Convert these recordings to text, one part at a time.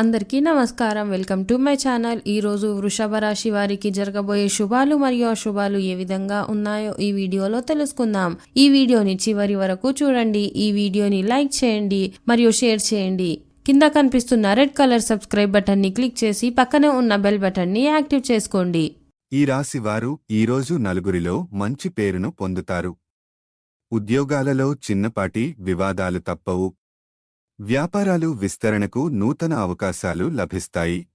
అందరికీ నమస్కారం. Welcome to my channel. ఈ రోజు వృషభ రాశి వారికి జరగబోయే శుభాలు మరియు అశుభాలు ఏ విధంగా ఉన్నాయో ఈ వీడియోలో తెలుసుకుందాం. ఈ వీడియోని చివరి వరకు చూడండి. ఈ వీడియోని లైక్ చేయండి మరియు షేర్ చేయండి. కింద కనిపిస్తున్న రెడ్ కలర్ సబ్స్క్రైబ్ బటన్ని క్లిక్ చేసి పక్కనే ఉన్న బెల్ బటన్ని యాక్టివ్ చేసుకోండి. ఈ రాశి వారు ఈరోజు నలుగురిలో మంచి పేరును పొందుతారు. ఉద్యోగాలలో చిన్నపాటి వివాదాలు తప్పవు. వ్యాపారాలు విస్తరణకు నూతన అవకాశాలు లభిస్తాయి.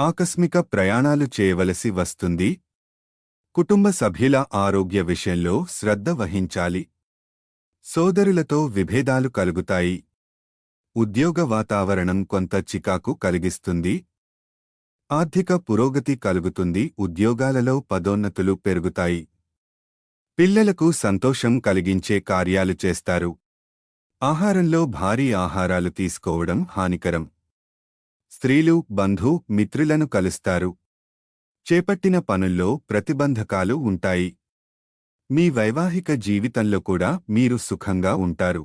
ఆకస్మిక ప్రయాణాలు చేయవలసి వస్తుంది. కుటుంబ సభ్యుల ఆరోగ్య విషయంలో శ్రద్ధ వహించాలి. సోదరులతో విభేదాలు కలుగుతాయి. ఉద్యోగ వాతావరణం కొంత చికాకు కలిగిస్తుంది. ఆర్థిక పురోగతి కలుగుతుంది. ఉద్యోగాలలో పదోన్నతులు పెరుగుతాయి. పిల్లలకు సంతోషం కలిగించే కార్యాలు చేస్తారు. ఆహారంలో భారీ ఆహారాలు తీసుకోవడం హానికరం. స్త్రీలు బంధు మిత్రులను కలుస్తారు. చేపట్టిన పనుల్లో ప్రతిబంధకాలు ఉంటాయి. మీ వైవాహిక జీవితంలో కూడా మీరు సుఖంగా ఉంటారు.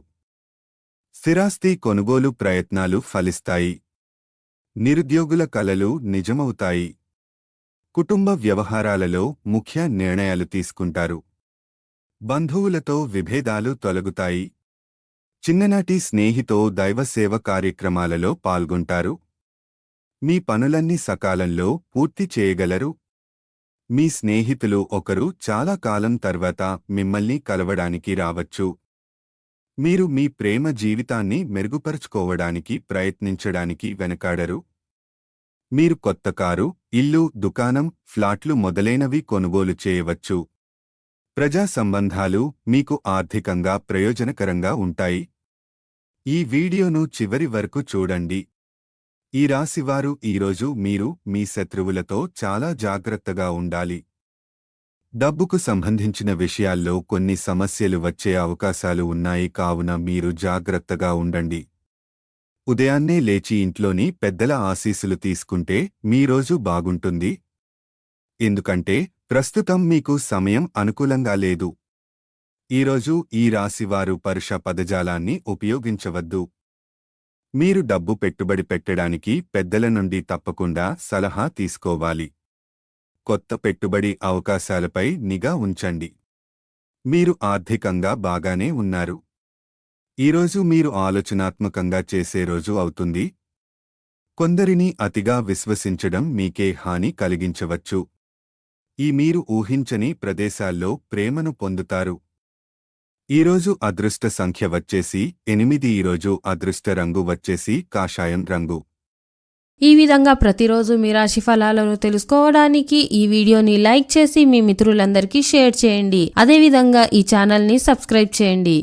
స్థిరాస్తి కొనుగోలు ప్రయత్నాలు ఫలిస్తాయి. నిరుద్యోగుల కలలు నిజమవుతాయి. కుటుంబ వ్యవహారాలలో ముఖ్య నిర్ణయాలు తీసుకుంటారు. బంధువులతో విభేదాలు తొలగుతాయి. చిన్ననాటి స్నేహితో దైవసేవ కార్యక్రమాలలో పాల్గొంటారు. మీ పనులన్నీ సకాలంలో పూర్తి చేయగలరు. మీ స్నేహితులు ఒకరు చాలా కాలం తర్వాత మిమ్మల్ని కలవడానికి రావచ్చు. మీరు మీ ప్రేమ జీవితాన్ని మెరుగుపరుచుకోవడానికి ప్రయత్నించడానికి వెనకాడరు. మీరు కొత్త కారు ఇల్లు దుకాణం ఫ్లాట్లు మొదలైనవి కొనుగోలు చేయవచ్చు. ప్రజా సంబంధాలు మీకు ఆర్థికంగా ప్రయోజనకరంగా ఉంటాయి. ఈ వీడియోను చివరి వరకు చూడండి. ఈ రాశివారు ఈరోజు మీరు మీ శత్రువులతో చాలా జాగ్రత్తగా ఉండాలి. డబ్బుకు సంబంధించిన విషయాల్లో కొన్ని సమస్యలు వచ్చే అవకాశాలు ఉన్నాయి కావున మీరు జాగ్రత్తగా ఉండండి. ఉదయాన్నే లేచి ఇంట్లోని పెద్దల ఆశీస్సులు తీసుకుంటే మీ రోజు బాగుంటుంది. ఎందుకంటే ప్రస్తుతం మీకు సమయం అనుకూలంగా లేదు. ఈరోజు ఈ రాశివారు పరుష పదజాలాన్ని ఉపయోగించవద్దు. మీరు డబ్బు పెట్టుబడి పెట్టడానికి పెద్దల నుండి తప్పకుండా సలహా తీసుకోవాలి. కొత్త పెట్టుబడి అవకాశాలపై నిఘా ఉంచండి. మీరు ఆర్థికంగా బాగానే ఉన్నారు. ఈరోజు మీరు ఆలోచనాత్మకంగా చేసే రోజు అవుతుంది. కొందరిని అతిగా విశ్వసించడం మీకే హాని కలిగించవచ్చు. ఈ మీరు ఊహించని ప్రదేశాల్లో ప్రేమను పొందుతారు. ఈరోజు అదృష్ట సంఖ్య వచ్చేసి ఎనిమిది ఈరోజు అదృష్ట రంగు వచ్చేసి కాషాయం రంగు. ఈ విధంగా ప్రతిరోజు మీ రాశి ఫలాలను తెలుసుకోవడానికి ఈ వీడియోని లైక్ చేసి మీ మిత్రులందరికీ షేర్ చేయండి. అదేవిధంగా ఈ ఛానల్ని సబ్స్క్రైబ్ చేయండి.